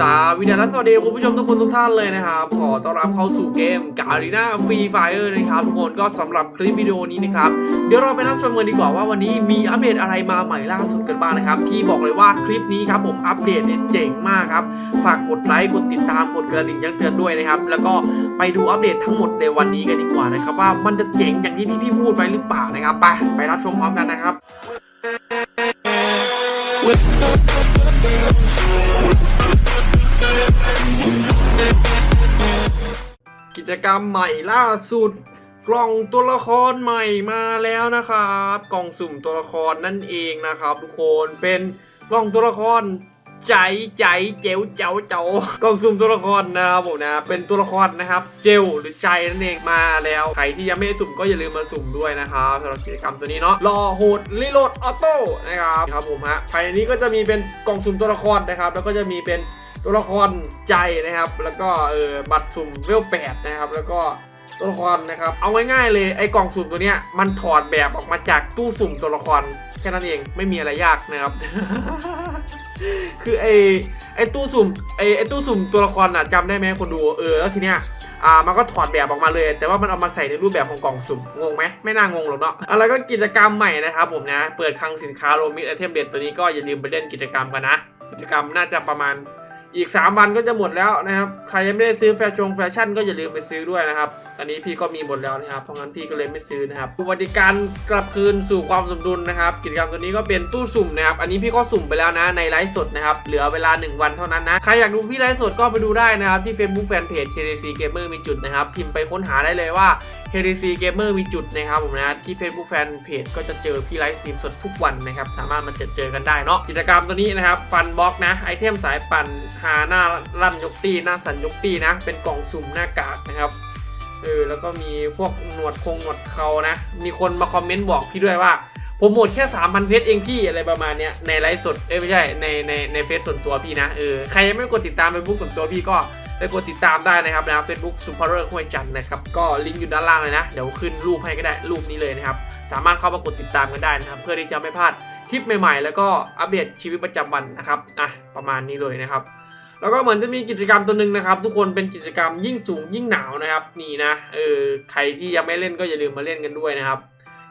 สวัสดีและสวัสดีคุณผู้ชมทุกคนทุกท่านเลยนะครับ ขอต้อนรับเข้าสู่เกมกา r ีนาฟรีไฟเออร์นะครับทุกคนก็สำหรับคลิปวิดีโอนี้นะครับ เดี๋ยวเราไปรับชมกันดีกว่าว่าวันนี้มีอัปเดตอะไรมาใหม่ล่าสุดกันบ้างนะครับพี่บอกเลยว่าคลิปนี้ครับผมอัปเดตเนี่ยเจ๋งมากครับ ฝากกดไลค์กดติดตามกดกระดิ่งแจ้งเตือนด้วยนะครับ แล้วก็ไปดูอัปเดตทั้งหมดในวันนี้กันดีกว่านะครับว่ามันจะเจ๋งอย่างที่พี่ๆพูดไว้หรือเปล่านะครับไปไปรับชมพร้อมกันนะครับ กิจกรรมใหม่ล่าสุด กล่องตัวละครใหม่มาแล้วนะครับ กล่องสุ่มตัวละครนั่นเองนะครับ ทุกคนเป็นกล่องตัวละครใจใจเจ๋วเจ้าเจ้ากล่องสุ่มตัวละครนะครับผมนะเป็นตัวละครนะครับ เจลหรือใจนั่นเองมาแล้วใครที่ยังไม่ได้สุ่มก็อย่าลืมมาสุ่มด้วยนะครับสำหรับกิจกรรมตัวนี้เนาะรอโหดรีโหลดออโต้นะครับครับผมฮะภายในนี้ก็จะมีเป็นกล่องสุ่มตัวละครนะครับ แล้วก็จะมีเป็น ตัวละครใจนะครับ แล้วก็เออบัตรสุ่มเวลแปดนะครับ แล้วก็ตัวละครนะครับ เอาง่ายๆเลยไอ้กล่องสุ่มตัวเนี้ยมันถอดแบบออกมาจากตู้สุ่มตัวละครแค่นั้นเองไม่มีอะไรยากนะครับ คือไอ้ไอ้ตู้สุ่มไอ้ไอ้ตู้สุ่มตัวละครอะจำได้ไหมคนดูเออแล้วทีเนี้ยอ่ามันก็ถอดแบบออกมาเลย แต่ว่ามันเอามาใส่ในรูปแบบของกล่องสุ่มงงไหมไม่น่างงหรอกเนาะอะแล้วก็กิจกรรมใหม่นะครับผมนะ เปิดคลังสินค้าโรมิดไอเทมเด็ดตัวนี้ก็อย่าลืมไปเล่นกิจกรรมกันนะ กิจกรรมน่าจะประมาณ อีก 3 วันก็จะหมดแล้วนะครับ ใครยังไม่ได้ซื้อแฟชั่นแฟชั่นก็อย่าลืมไปซื้อด้วยนะครับ อันนี้พี่ก็มีหมดแล้วนะครับ เพราะงั้นพี่ก็เลยไม่ซื้อนะครับสวัสดิการกลับคืนสู่ความสมดุลนะครับ กิจกรรมตัวนี้ก็เป็นตู้สุ่มนะครับ อันนี้พี่ก็สุ่มไปแล้วนะในไลฟ์สดนะครับ เหลือเวลา 1 วันเท่านั้นนะ ใครอยากดูพี่ไลฟ์สดก็ไปดูได้นะครับ ที่ Facebook Fanpage KDC Gamer มีจุดนะครับ พิมพ์ไปค้นหาได้เลยว่า KDC Gamer มีจุดนะครับผมนะที่ Facebook Fanpage ก็จะเจอพี่ไลฟ์สตรีมสดทุกวันนะครับ สามารถมาเจอเจอกันได้เนาะ กิจกรรมตัวนี้นะครับ ฟันบล็อกนะ ไอเทมสายปั่นหาหน้าลั่นยกตีหน้าสันยกตีนะ เป็นกล่องสุ่มหน้ากากนะครับ เออแล้วก็มีพวกหนวดคงหนวดเขานะ มีคนมาคอมเมนต์บอกพี่ด้วยว่าผมหมดแค่ 3,000 เพชรเองพี่อะไรประมาณเนี้ยในไลฟ์สดเอ้ยไม่ใช่ในในในเฟซส่วนตัวพี่นะเออใครยังไม่กดติดตามเฟซบุ๊กส่วนตัวพี่ก็ไปกดติดตามได้นะครับนะเฟซบุ๊กซูเปอร์เรอร์ห้วยจันนะครับก็ลิงก์อยู่ด้านล่างเลยนะ เดี๋ยวขึ้นรูปให้ก็ได้รูปนี้เลยนะครับ สามารถเข้ามากดติดตามกันได้นะครับ เพื่อที่จะไม่พลาดคลิปใหม่ๆ แล้วก็อัปเดตชีวิตประจำวันนะครับอะประมาณนี้เลยนะครับ แล้วก็เหมือนจะมีกิจกรรมตัวหนึ่งนะครับ ทุกคนเป็นกิจกรรมยิ่งสูงยิ่งหนาวนะครับนี่นะเออใครที่ยังไม่เล่นก็อย่าลืมมาเล่นกันด้วยนะครับ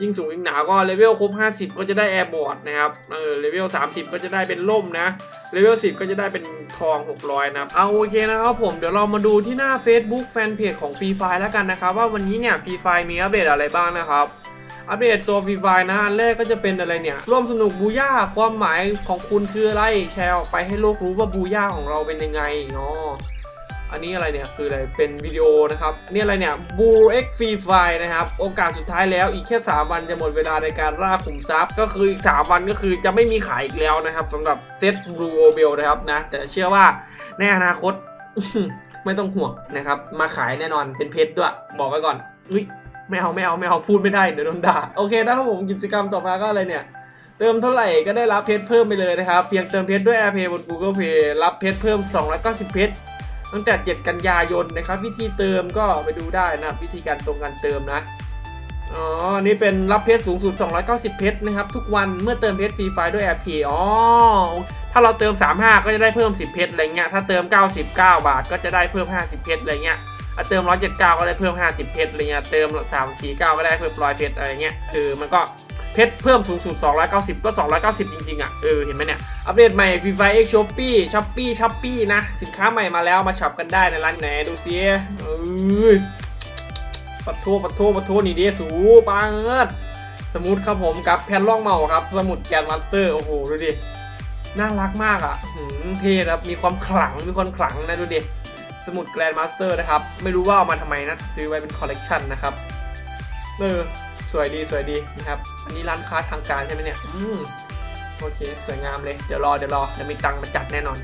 ยิ่งสูงยิ่งหนาวก็เลเวลครบ 50 ก็จะได้แอร์บอร์ดนะครับเออเลเวล 30 ก็จะได้เป็นล่มนะเลเวล 10 ก็จะได้เป็นทอง 600 นะครับเอาโอเคนะครับผมเดี๋ยวเรามาดูที่หน้า Facebook Fanpage ของ Free Fire แล้วกันนะครับ ว่าวันนี้เนี่ย Free Fire มีอัปเดตอะไรบ้างนะครับ อัปเดตตัวฟรีไฟนะอันแรกก็จะเป็นอะไรเนี่ย ร่วมสนุกบูย่าความหมายของคุณคืออะไรแชร์ออกไปให้โลกรู้ว่าบูย่าของเราเป็นยังไงเนาะอันนี้อะไรเนี่ยคืออะไรเป็นวิดีโอนะครับ อันนี้อะไรเนี่ยบูเอ็กฟรีไฟนะครับ โอกาสสุดท้ายแล้วอีกแค่ 3 วันจะหมดเวลาในการล่าขุมทรัพย์ ก็คืออีก 3 วันก็คือจะไม่มีขายอีกแล้วนะครับสำหรับเซตบูโอเบลนะครับนะ แต่เชื่อว่าในอนาคต ไม่ต้องห่วงนะครับ มาขายแน่นอนเป็นเพชรด้วย บอกไว้ก่อนอุ้ย ไม่เอาไม่เอาไม่เอาพูดไม่ได้เดี๋ยวโดนด่าโอเคนะครับผมกิจกรรมต่อมาก็อะไรเนี่ย เติมเท่าไหร่ก็ได้รับเพชรเพิ่มไปเลยนะครับ เพียงเติมเพชรด้วย AirPay บน Google Play รับเพชรเพิ่ม 290 เพชรตั้งแต่ 7 กันยายนนะครับ วิธีเติมก็ไปดูได้นะวิธีการตรงการเติมนะอ๋อนี่เป็นรับเพชรสูงสุด 290 เพชรนะครับ ทุกวันเมื่อเติมเพชรฟรีไฟด้วย AirPay อ๋อถ้าเราเติม 35 ก็จะได้เพิ่ม 10 เพชรอะไรเงี้ยถ้าเติม 99 บาทก็จะได้เพิ่ม 50 เพชรอะไรเงี้ย เติม 179 ก็ได้เพิ่ม 50 เพชรอะไรเงี้ย เติม 349 ก็ได้เพิ่ม100เพชรอะไรเงี้ย เออ มันก็เพชรเพิ่มสูงสุด 290 ก็ 290 จริง ๆ อะ เออ เห็นไหมเนี่ย อัปเดตใหม่ f ีไฟเอ็กช้อปปี้ช้อปปี้ช้อปปี้นะ สินค้าใหม่มาแล้วมาช็อปกันได้ในร้านไหนดูซิเออปัดโทปัดโทปัดโทนี่เดีสูปังเอิดสมุดครับผมกับแผ่นล่องเมาครับ สมุดแกนมาสเตอร์ โอ้โห ดูดิ น่ารักมากอะหืมเท่ครับ มีความขลัง มีความขลังนะดูดิ สมุดแกรนด์มาสเตอร์นะครับ ไม่รู้ว่าเอามาทำไมนะซื้อไว้เป็นคอลเลกชันนะครับเออสวยดีสวยดีนะครับ อันนี้ร้านค้าทางการใช่ไหมเนี่ยอืมโอเค สวยงามเลย เดี๋ยวรอเดี๋ยวรอเดี๋ยวมีตังค์มาจัดแน่นอน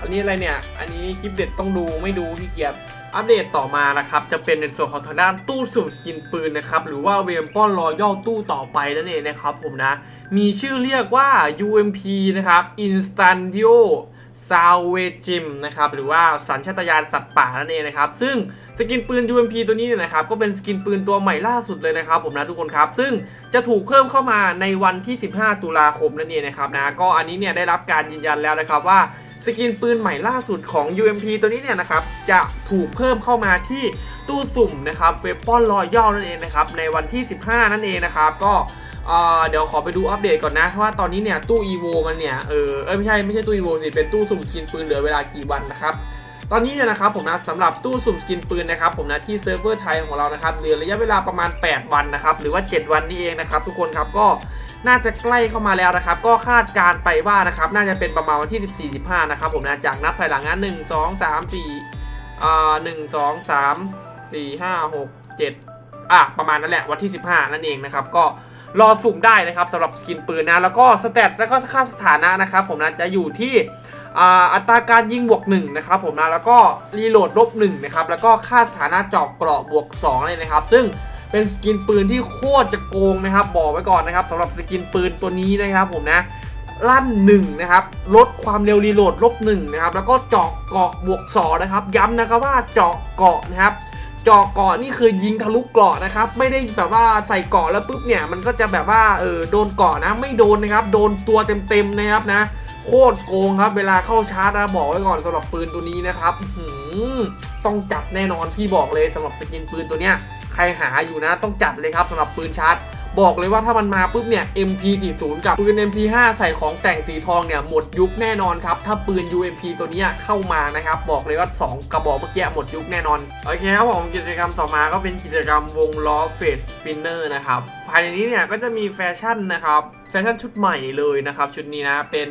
อันนี้อะไรเนี่ย อันนี้คลิปเด็ดต้องดูไม่ดูขี้เกียจอัปเดตต่อมานะครับ จะเป็นในส่วนของทางด้านตู้สุ่มสกินปืนนะครับ หรือว่าเวมป้อนรอย่อตู้ต่อไปนั่นเองนะครับผมนะ มีชื่อเรียกว่า UMP นะครับ Instantio s a l v a g i m นะครับหรือว่าสัญชาตญาณสัตว์ป่านั่นเองนะครับ ซึ่งสกินปืน UMP ตัวนี้เนี่ยนะครับก็เป็นสกินปืนตัวใหม่ล่าสุดเลยนะครับ ผมนะทุกคนครับ ซึ่งจะถูกเพิ่มเข้ามาในวันที่ 15 ตุลาคมนั่นเองนะครับนะก็อันนี้เนี่ยได้รับการยืนยันแล้วนะครับว่าสกินปืนใหม่ล่าสุดของ UMP ตัวนี้เนี่ยนะครับจะถูกเพิ่มเข้ามาที่ตู้สุ่มนะครับเวปอนรอย่อนั่นเองนะครับในวันที่ 15 นั่นเองนะครับก็ เดี๋ยวขอไปดูอัปเดตก่อนนะว่าตอนนี้เนี่ยตู้ EVO มันเนี่ยเออเอ้ยไม่ใช่ไม่ใช่ตู้ EVO สิเป็นตู้สุ่มสกินปืนเหลือเวลากี่วันนะครับตอนนี้เนี่ยนะครับผมนะสำหรับตู้สุ่มสกินปืนนะครับผมนะที่เซิร์ฟเวอร์ไทยของเรานะครับเหลือระยะเวลาประมาณ 8 วันนะครับหรือว่า 7 วันนี่เองนะครับทุกคนครับก็น่าจะใกล้เข้ามาแล้วนะครับ ก็คาดการไปว่านะครับน่าจะเป็นประมาณวันที่ 14 15นะครับผมนะจากนับถอยหลังนะ1 2 3 4อ่า1 2 3 4 5 6 7อะประมาณนั้นแหละวันที่ 15 นั่นเองนะครับก็ รอสุ่มได้นะครับสำหรับสกินปืนนะแล้วก็สเตตแล้วก็ค่าสถานะนะครับผมนะจะอยู่ที่อ่าอัตราการยิงบวก1นะครับผมนะแล้วก็รีโหลดลบ1นะครับแล้วก็ค่าสถานะเจาะเกราะบวก2เลยนะครับ ซึ่งเป็นสกินปืนที่โคตรจะโกงนะครับ บอกไว้ก่อนนะครับสำหรับสกินปืนตัวนี้นะครับผมนะลั่น1นะครับลดความเร็วรีโหลดลบ1นะครับแล้วก็เจาะเกาะบวก2นะครับ ย้ำนะครับว่าเจาะเกาะนะครับ จาะเกาะนี่คือยิงทะลุเกราะนะครับ ไม่ได้แบบว่าใส่เกราะแล้วปุ๊บเนี่ยมันก็จะแบบว่าเออโดนเกาะนะ ไม่โดนนะครับ โดนตัวเต็มๆนะครับนะ โคตรโกงครับ เวลาเข้าชาร์จนะบอกไว้ก่อนสำหรับปืนตัวนี้นะครับหือต้องจัดแน่นอนพี่บอกเลยสำหรับสกินปืนตัวเนี้ยใครหาอยู่นะ ต้องจัดเลยครับสำหรับปืนชาร์จ บอกเลยว่าถ้ามันมาปุ๊บเนี่ย MP40 กับปืน MP5 ใส่ของแต่งสีทองเนี่ยหมดยุคแน่นอนครับ ถ้าปืน UMP ตัวนี้เข้ามานะครับ บอกเลยว่า 2 กระบอกเมื่อกี้หมดยุคแน่นอน โอเคครับผมกิจกรรมต่อมาก็เป็นกิจกรรมวงล้อเฟสสปินเนอร์นะครับ ภายในนี้เนี่ยก็จะมีแฟชั่นนะครับ แฟชั่นชุดใหม่เลยนะครับ ชุดนี้นะเป็น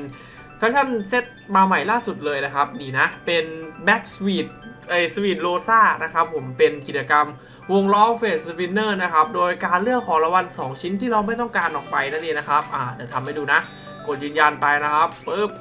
แฟชั่นเซตมาใหม่ล่าสุดเลยนะครับดีนะเป็น Back Sweet เอ้ยสวีทโรซ่านะครับผมเป็นกิจกรรม วงล้อเฟสสปินเนอร์นะครับโดยการเลือกของรางวัล2ชิ้นที่เราไม่ต้องการออกไปนั่นเองนะครับอ่าเดี๋ยวทำให้ดูนะ กดยืนยันไปนะครับปึ๊บ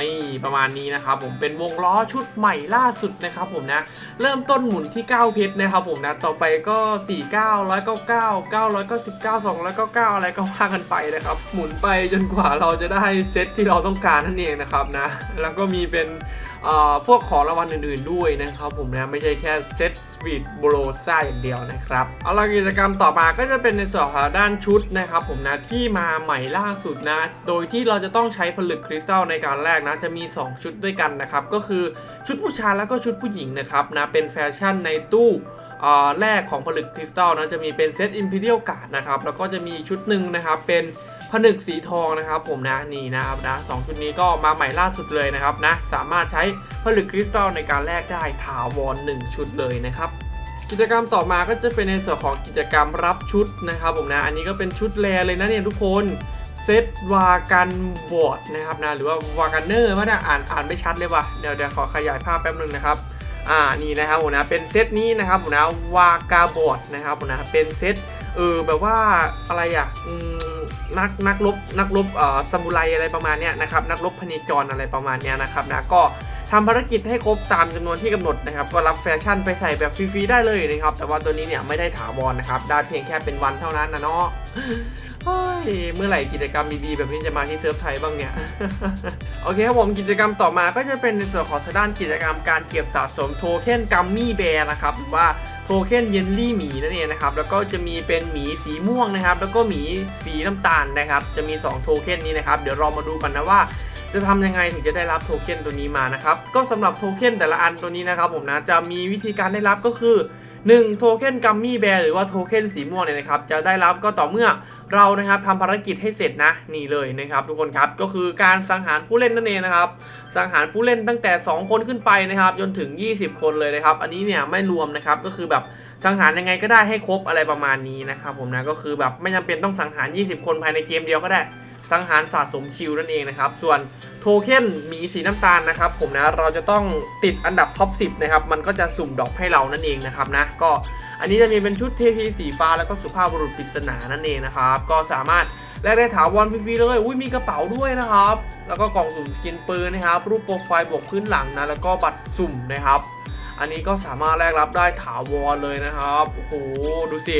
นี่ประมาณนี้นะครับผมเป็นวงล้อชุดใหม่ล่าสุดนะครับผมนะเริ่มต้นหมุนที่ 9 เพชรนะครับผมนะต่อไปก็ 4 9 199 999 299 อะไรก็ว่ากันไปนะครับ หมุนไปจนกว่าเราจะได้เซตที่เราต้องการนั่นเองนะครับนะแล้วก็มีเป็น พวกของรางวัลอื่นๆด้วยนะครับผมนะไม่ใช่แค่เซตสวีทโบโลซ่าอย่างเดียวนะครับเอาละกิจกรรมต่อมาก็จะเป็นในส่วนของด้านชุดนะครับผมนะที่มาใหม่ล่าสุดนะ โดยที่เราจะต้องใช้ผลึกคริสตัลในการแลกนะจะมี 2 ชุดด้วยกันนะครับก็คือชุดผู้ชายแล้วก็ชุดผู้หญิงนะครับนะเป็นแฟชั่นในตู้อ่าแรกของผลึกคริสตัลนะจะมีเป็นเซตอิมพีเรียลการ์ดนะครับแล้วก็จะมีชุดหนึ่งนะครับเป็น ผนึกสีทองนะครับผมนะนี่นะครับนะสองชุดนี้ก็มาใหม่ล่าสุดเลยนะครับนะสามารถใช้ผลึกคริสตัลในการแลกได้ถาวร1ชุดเลยนะครับกิจกรรมต่อมาก็จะเป็นในส่วนของกิจกรรมรับชุดนะครับผมนะอันนี้ก็เป็นชุดแรเลยนะเนี่ยทุกคนเซตวากันบอร์ดนะครับนะหรือว่าวากันเนอร์ว่าเนี่ยอ่านอ่านไม่ชัดเลยว่ะเดี๋ยวเดี๋ยวขอขยายภาพแป๊บนึงนะครับอ่านี่นะครับผมนะเป็นเซตนี้นะครับผมนะวากาบอร์ดนะครับผมนะเป็นเซตเออแบบว่าอะไรอะอืม นักนักรบนักรบเอ่อซามูไรอะไรประมาณเนี้ยนะครับนักรบพเนจรอะไรประมาณเนี้ยนะครับนะก็ทำภารกิจให้ครบตามจำนวนที่กำหนดนะครับ ก็รับแฟชั่นไปใส่แบบฟรีๆได้เลยนะครับ แต่ว่าตัวนี้เนี่ยไม่ได้ถาวรนะครับ ได้เพียงแค่เป็นวันเท่านั้นนะเนาะเฮ้ยเมื่อไหร่กิจกรรมดีๆแบบนี้จะมาที่เซิร์ฟไทยบ้างเนี่ย โอเคครับผมกิจกรรมต่อมาก็จะเป็นในส่วนของทางด้านกิจกรรมการเก็บสะสมโทเค็นกัมมี่แบร์นะครับหรือว่า เค็นเยลลี่หมีนั่นเองนะครับ แล้วก็จะมีเป็นหมีสีม่วงนะครับ แล้วก็หมีสีน้ำตาลนะครับ จะมี 2 โทเค็นนี้นะครับ เดี๋ยวเรามาดูกันนะว่าจะทำยังไงถึงจะได้รับโทเค็นตัวนี้มานะครับ ก็สำหรับโทเค็นแต่ละอันตัวนี้นะครับผมนะ จะมีวิธีการได้รับก็คือ 1โทเค็นกัมมี่แบร์หรือว่าโทเค็นสีม่วงเนี่ยนะครับจะได้รับก็ต่อเมื่อเรานะครับทำภารกิจให้เสร็จนะนี่เลยนะครับทุกคนครับก็คือการสังหารผู้เล่นนั่นเองนะครับสังหารผู้เล่นตั้งแต่ 2 คนขึ้นไปนะครับจนถึง 20 คนเลยนะครับ อันนี้เนี่ยไม่รวมนะครับก็คือแบบสังหารยังไงก็ได้ให้ครบอะไรประมาณนี้นะครับผมนะก็คือแบบไม่จำเป็นต้องสังหาร 20 คนภายในเกมเดียวก็ได้ สังหารสะสมคิวนั่นเองนะครับส่วน โทเค็นหมีสีน้ำตาลนะครับผมนะเราจะต้องติดอันดับท็อป 10 นะครับ มันก็จะสุ่มดรอปให้เรานั่นเองนะครับนะก็อันนี้จะมีเป็นชุดเทพีสีฟ้าแล้วก็สุภาพบุรุษปริศนานั่นเองนะครับ ก็สามารถแลกได้ถาวรฟรีๆเลยอุ้ยมีกระเป๋าด้วยนะครับ แล้วก็กล่องสุ่มสกินปืนนะครับ รูปโปรไฟล์บวกพื้นหลังนะแล้วก็บัตรสุ่มนะครับ อันนี้ก็สามารถแลกรับได้ถาวรเลยนะครับโอ้โหดูสิ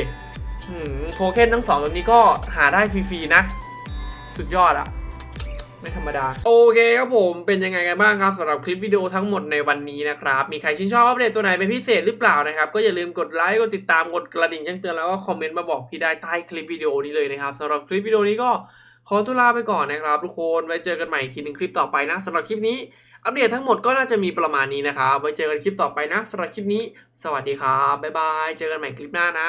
โทเค็นทั้งสองตัวนี้ก็หาได้ฟรีๆนะ สุดยอดอะ ไม่ธรรมดา โอเคครับผมเป็นยังไงกันบ้างครับสำหรับคลิปวิดีโอทั้งหมดในวันนี้นะครับ มีใครชื่นชอบอัปเดตตัวไหนเป็นพิเศษหรือเปล่านะครับ ก็อย่าลืมกดไลค์กดติดตามกดกระดิ่งแจ้งเตือนแล้วก็คอมเมนต์มาบอกพี่ได้ใต้คลิปวิดีโอนี้เลยนะครับสำหรับคลิปวิดีโอนี้ก็ขอตัวลาไปก่อนนะครับ ทุกคนไว้เจอกันใหม่อีกทีหนึ่งคลิปต่อไปนะสำหรับคลิปนี้อัปเดตทั้งหมดก็น่าจะมีประมาณนี้นะครับไว้เจอกันคลิปต่อไปนะสำหรับคลิปนี้ สวัสดีครับบ๊ายบายเจอกันใหม่คลิปหน้านะ